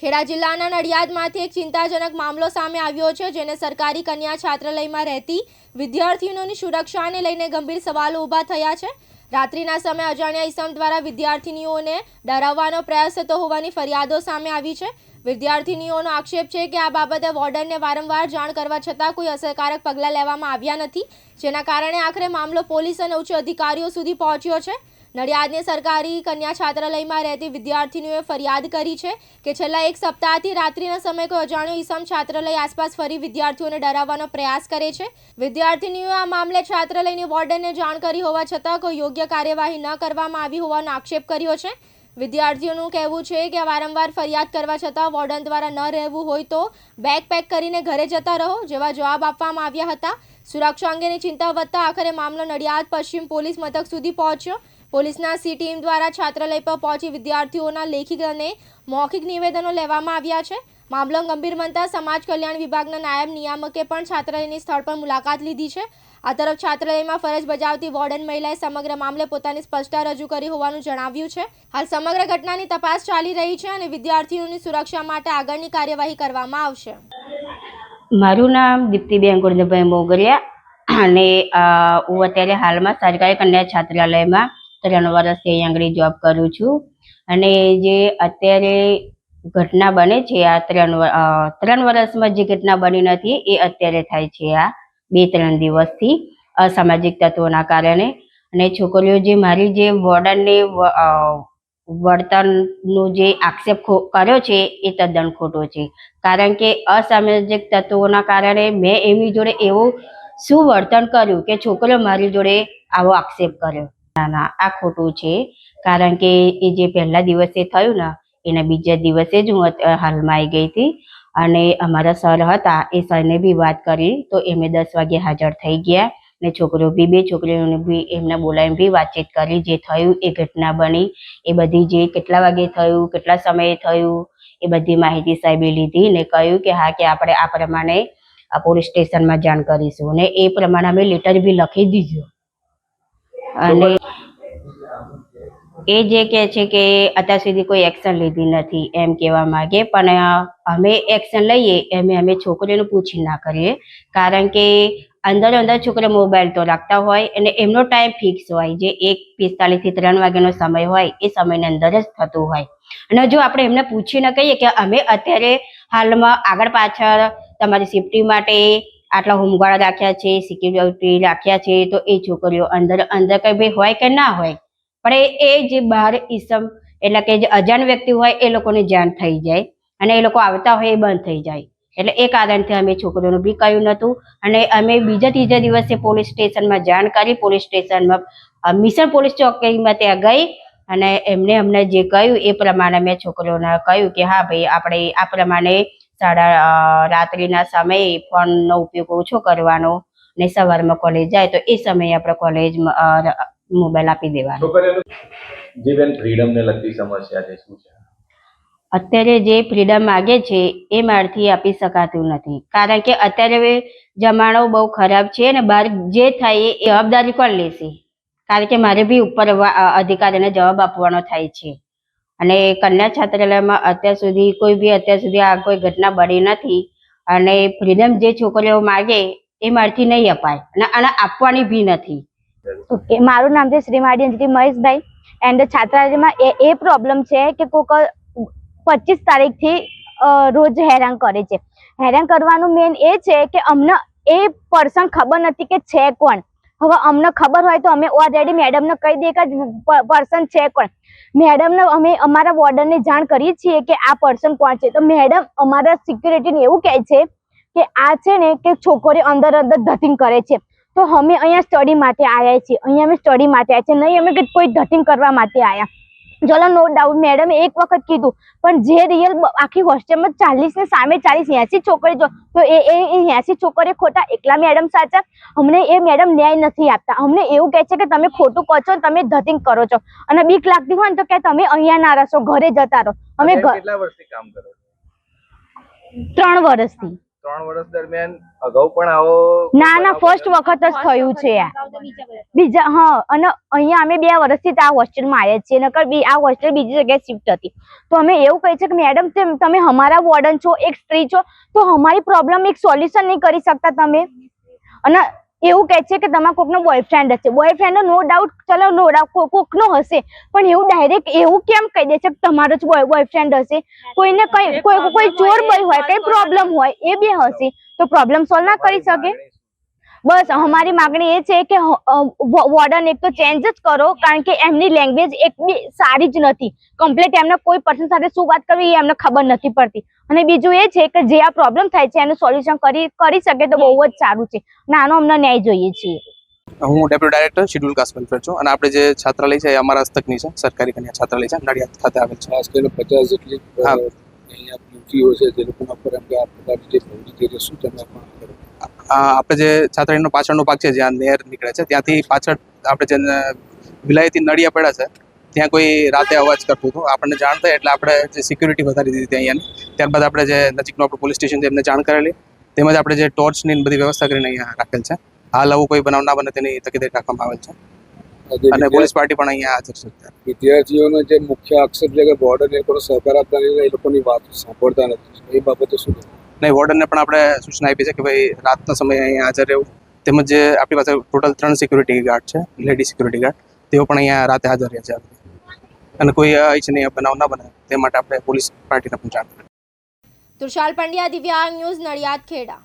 ખેડા જિલ્લાના નડિયાદમાંથી એક ચિંતાજનક મામલો સામે આવ્યો છે, જેને સરકારી કન્યા છાત્રાલયમાં રહેતી વિદ્યાર્થીઓની સુરક્ષાને લઈને ગંભીર સવાલો ઊભા થયા છે. રાત્રિના સમયે અજાણ્યા ઇસમ દ્વારા વિદ્યાર્થીનીઓને ડરાવવાનો પ્રયાસ થતો હોવાની ફરિયાદો સામે આવી છે. વિદ્યાર્થીનીઓનો આક્ષેપ છે કે આ બાબતે વોર્ડનને વારંવાર જાણ કરવા છતાં કોઈ અસરકારક પગલાં લેવામાં આવ્યા નથી, જેના કારણે આખરે મામલો પોલીસ અને ઉચ્ચ અધિકારીઓ સુધી પહોંચ્યો છે. નડિયાદની સરકારી કન્યા છાત્રાલયમાં રહેતી વિદ્યાર્થીનીઓએ ફરિયાદ કરી છે કે છેલ્લા એક સપ્તાહથી રાત્રિના સમયે કોઈ અજાણ્યો ઈસમ છાત્રાલય આસપાસ ફરી વિદ્યાર્થીઓને ડરાવવાનો પ્રયાસ કરે છે. વિદ્યાર્થીનીઓએ આ મામલે છાત્રાલયની વોર્ડનને જાણ કરી હોવા છતાં કોઈ યોગ્ય કાર્યવાહી ન કરવામાં આવી હોવાનો આક્ષેપ કર્યો છે. વિદ્યાર્થીઓનું કહેવું છે કે વારંવાર ફરિયાદ કરવા છતાં વોર્ડન દ્વારા ન રહેવું હોય તો બેગ પેક કરીને ઘરે જતા રહો જેવા જવાબ આપવામાં આવ્યા હતા. સુરક્ષા અંગેની ચિંતા વધતા આખરે મામલો નડિયાદ, પશ્ચિમ પોલીસ મથક સુધી પહોંચ્યો. પોલીસના સી ટીમ દ્વારા છાત્રાલય પર પહોંચી વિદ્યાર્થીઓના લેખિત અને મૌખિક નિવેદનો લેવામાં આવ્યા છે. મામલો ગંભીર બનતા સમાજ કલ્યાણ વિભાગના નાયબ નિયામકે પણ છાત્રાલયની સ્થળ પર મુલાકાત લીધી છે. આ તરફ છાત્રાલયમાં ફરજ બજાવતી વોર્ડન મહિલાએ સમગ્ર મામલે પોતાની સ્પષ્ટતા રજૂ કરી હોવાનું જણાવ્યું છે. હાલ સમગ્ર ઘટનાની તપાસ ચાલી રહી છે અને વિદ્યાર્થીઓની સુરક્ષા માટે આગળની કાર્યવાહી કરવામાં આવશે. મારું નામ દીપ્તિબેન ગુરજભાઈ મોગરિયા અને હું અત્યારે હાલમાં સરકારી કન્યા છાત્રાલયમાં ત્રણ વર્ષથી અહીં આગળ જોબ કરું છું. અને જે અત્યારે ઘટના બને છે આ ત્રણ ત્રણ વર્ષમાં જે ઘટના બની નથી એ અત્યારે થાય છે આ બે ત્રણ દિવસથી અસામાજિક તત્વોના કારણે. અને છોકરીઓ જે મારી જે વોર્ડનને વર્તનનો જે આક્ષેપ કર્યો છે એ તદ્દન ખોટો છે. કારણ કે અસામાજિક તત્વોના કારણે મેં એમની જોડે એવું શું વર્તન કર્યું કે છોકરીઓ મારી જોડે આવો આક્ષેપ કર્યો. ના ના આ ખોટું છે. કારણ કે એ જે પહેલા દિવસે થયું ને, એના બીજા દિવસે જ હું હાલમાં આવી ગઈ હતી. અને અમારા સર હતા, એ સરને બી વાત કરી, તો એમને દસ વાગે હાજર થઈ ગયા. ને છોકરીઓ બી, બે છોકરીઓને બી એમને બોલાવીને બી વાતચીત કરી, જે થયું, એ ઘટના બની. એ બધી જે કેટલા વાગે થયું, કેટલા સમયે થયું, એ બધી માહિતી સાહેબે લીધી ને કહ્યું કે હા, કે આપણે આ પ્રમાણે પોલીસ સ્ટેશનમાં જાણ કરીશું. ને એ પ્રમાણે અમે લેટર બી લખી દીધું. અને એ જે કહે છે કે અત્યાર સુધી કોઈ એક્શન લીધી નથી એમ કહેવા માંગે પણ અમે એક્શન લઈએ એમ અમે છોકરીઓને પૂછી ના કરીએ. કારણ કે અંદર અંદર છોકરો મોબાઈલ તો રાખતા હોય અને એમનો ટાઈમ ફિક્સ હોય. જે એક પિસ્તાલીસથી ત્રણ વાગ્યાનો સમય હોય એ સમયની અંદર જ થતું હોય. અને જો આપણે એમને પૂછીને કહીએ કે અમે અત્યારે હાલમાં આગળ પાછળ તમારી સેફટી માટે આટલા હોમગાર્ડ રાખ્યા છે સિક્યુરિટી રાખ્યા છે, તો એ છોકરીઓ અંદર અંદર કઈ ભાઈ હોય કે ના હોય, પણ એ જે બહાર ઈસમ એટલે કે જે અજાણ વ્યક્તિ હોય એ લોકોને જાણ થઈ જાય અને એ લોકો આવતા હોય એ બંધ થઈ જાય. એટલે એ કારણથી અમે છોકરીઓનું બી કહ્યું નતું અને અમે બીજા ત્રીજા દિવસે પોલીસ સ્ટેશનમાં જાણ કરી, પોલીસ સ્ટેશનમાં મિશન પોલીસ ચોકીમાં ત્યાં ગઈ અને એમને અમને જે કહ્યું એ પ્રમાણે મેં છોકરીઓને કહ્યું કે હા ભાઈ, આપણે આ પ્રમાણે સાડા રાત્રિના સમયે ફોનનો ઉપયોગ ઓછો કરવાનો ને સવારમાં કોલેજ જાય તો એ સમયે આપણે કોલેજમાં મોબાઈલ આપી દેવાનો. લગતી સમસ્યા છે શું છે? અત્યારે જે ફ્રીડમ માગે છે એ મારથી આપી શકાતું નથી. કારણ કે અત્યારે જમાનો બહુ ખરાબ છે અને બહાર જે થાય એ જવાબદારી કોણ લેશે? કારણ કે મારે બી ઉપર અધિકારીને જવાબ આપવાનો થાય છે. અને કન્યા છાત્રાલયમાં અત્યાર સુધી કોઈ બી અત્યાર સુધી આ કોઈ ઘટના બની નથી. અને ફ્રીડમ જે છોકરીઓ માગે એ મારથી નહીં અપાય અને આને આપવાની બી નથી. ઓકે મારું નામ છે શ્રીમાળી અંજલી મહેશભાઈ એન્ડ છાત્રાલયમાં એ એ પ્રોબ્લેમ છે કે કોક પચીસ તારીખથી રોજ હેરાન કરે છે. હેરાન કરવાનું મેન એ છે કે અમને એ પર્સન ખબર નથી કે છે કોણ. હવે અમને ખબર હોય તો અમે ઓલરેડી મેડમને કહી દઈએ કે પર્સન છે કોણ? મેડમને અમે અમારા વોર્ડનને જાણ કરીએ છીએ કે આ પર્સન કોણ છે. તો મેડમ અમારા સિક્યુરિટીને એવું કહે છે કે આ છે ને કે છોકરીઓ અંદર અંદર ધતિંગ કરે છે. તો અમે અહીંયા સ્ટડી માટે આવ્યા છીએ. અહીંયા અમે સ્ટડી માટે આવ્યા છીએ. નહીં, અમે કોઈ ધતિંગ કરવા માટે આવ્યા ચલો નો ડાઉટ મેડમે એક વખત કીધું પણ જે રિયલ આખી હોસ્ટેલમાં ચાલીસ ને સામે ચાલીસ એસી છોકરી જો તો એ એસી છોકરી ખોટા એકલા મેડમ સાચા? અમને એ મેડમ ન્યાય નથી આપતા. અમને એવું કહે છે કે તમે ખોટું કહો છો તમે ધતિંગ કરો છો. અને બીક લાગતી હોય ને તો કે તમે અહીંયા ના રહેશો ઘરે જતા રહો. અમે બેન ઘ- કેટલા વર્ષથી કામ કરો છો? ત્રણ વર્ષથી. ત્રણ વર્ષ દરમિયાન અગાઉ પણ આવો ના ના ફર્સ્ટ વખત જ થયું છે. આ બીજા હા અને અહીંયા અમે બે વર્ષથી આ હોસ્ટેલમાં આવ્યા છીએ નકર બી આ હોસ્ટેલ બીજી જગ્યાએ શિફ્ટ હતી. તો અમે એવું કહીએ છીએ કે મેડમ તેમ તમે અમારા વોર્ડન છો એક સ્ત્રી છો તો અમારી પ્રોબ્લેમ એક સોલ્યુશન નહીં કરી શકતા તમે. અને એવું કહે છે કે તમારા કોકનો બોયફ્રેન્ડ હશે. બોયફ્રેન્ડ નો ડાઉટ ચલો નો ડાઉટ કોકનો હશે. પણ એવું ડાયરેક્ટ એવું કેમ કહી દે છે કે તમારો જ બોયફ્રેન્ડ હશે? કોઈને કઈ કોઈ કોઈ ચોર બોય હોય કઈ પ્રોબ્લેમ હોય એ બી હશે. તો પ્રોબ્લેમ સોલ્વ ના કરી શકે? બસ અમારી માગણી એ છે કે વોર્ડન એક તો ચેન્જ જ કરો કારણ કે એમની લેંગ્વેજ એક બી સારી જ નથી. કમ્પ્લીટ એમને કોઈ પર્સન સાથે શું વાત કરવી એ એમને ખબર નથી પડતી. અને બીજું એ છે કે જે આ પ્રોબ્લેમ થાય છે એનું સોલ્યુશન કરી કરી શકે તો બહુ જ સારું છે. અને આનો અમને ન્યાય જોઈએ છીએ. હું deputy director schedule caste welfare છું. અને આપણે જે છાત્રાલય છે એ અમારા હસ્તકની છે સરકારી કન્યા છાત્રાલય છે નડિયાદ ખાતે આવેલ છે. ખાસ કરીને પચાસ જેટલી અહીંયા યુવતીઓ છે જે લોકોના પર એમ કે આ પ્રકારની જે પ્રવૃત્તિ છે શું તમે પણ કરો? આ આપણે જે છાત્રાલયનો પાછળનો ભાગ છે જ્યાં નહેર નીકળે છે ત્યાંથી પાછળ આપણે જે વિલાયતી નળિયા પડ્યા છે ત્યાં કોઈ રાતે અવાજ કરતું હતું. આપણને જાણ થઈ એટલે આપણે જે સિક્યુરિટી વધારી દીધી હતી અહીંયા ત્યારબાદ આપણે જે નજીકનું આપણું પોલીસ સ્ટેશન છે એમને જાણ કરેલી. તેમજ આપણે જે ટોર્ચની બધી વ્યવસ્થા કરીને અહીંયા રાખેલ છે. હાલ આવું કોઈ બનાવ ના બને તેની તકેદારી રાખવામાં આવેલ છે. અને પોલીસ પાર્ટી પણ અહીંયા હાજર છે વિદ્યાર્થીઓનો જે મુખ્ય આક્ષેપ છે કે બોર્ડર એ લોકો સહકાર આપતા એ લોકોની વાત સાંભળતા નથી. એ બાબતે શું નહીં, વોર્ડનને પણ આપણે સૂચના આપી છે કે ભાઈ, રાતના સમયે અહીંયા હાજર રહેવું. તેમજ જે આપણી પાસે ટોટલ ત્રણ સિક્યુરિટી ગાર્ડ છે લેડી સિક્યુરિટી ગાર્ડ તેઓ પણ અહીંયા રાતે હાજર રહે છે. અને કોઈ અનિચ્છનીય બનાવ ના બને તે માટે આપણે પોલીસ પાર્ટીને પણ જાણ કરી. તુષાર પંડ્યા, દિવ્યાંગ ન્યૂઝ નડિયાદ, ખેડા.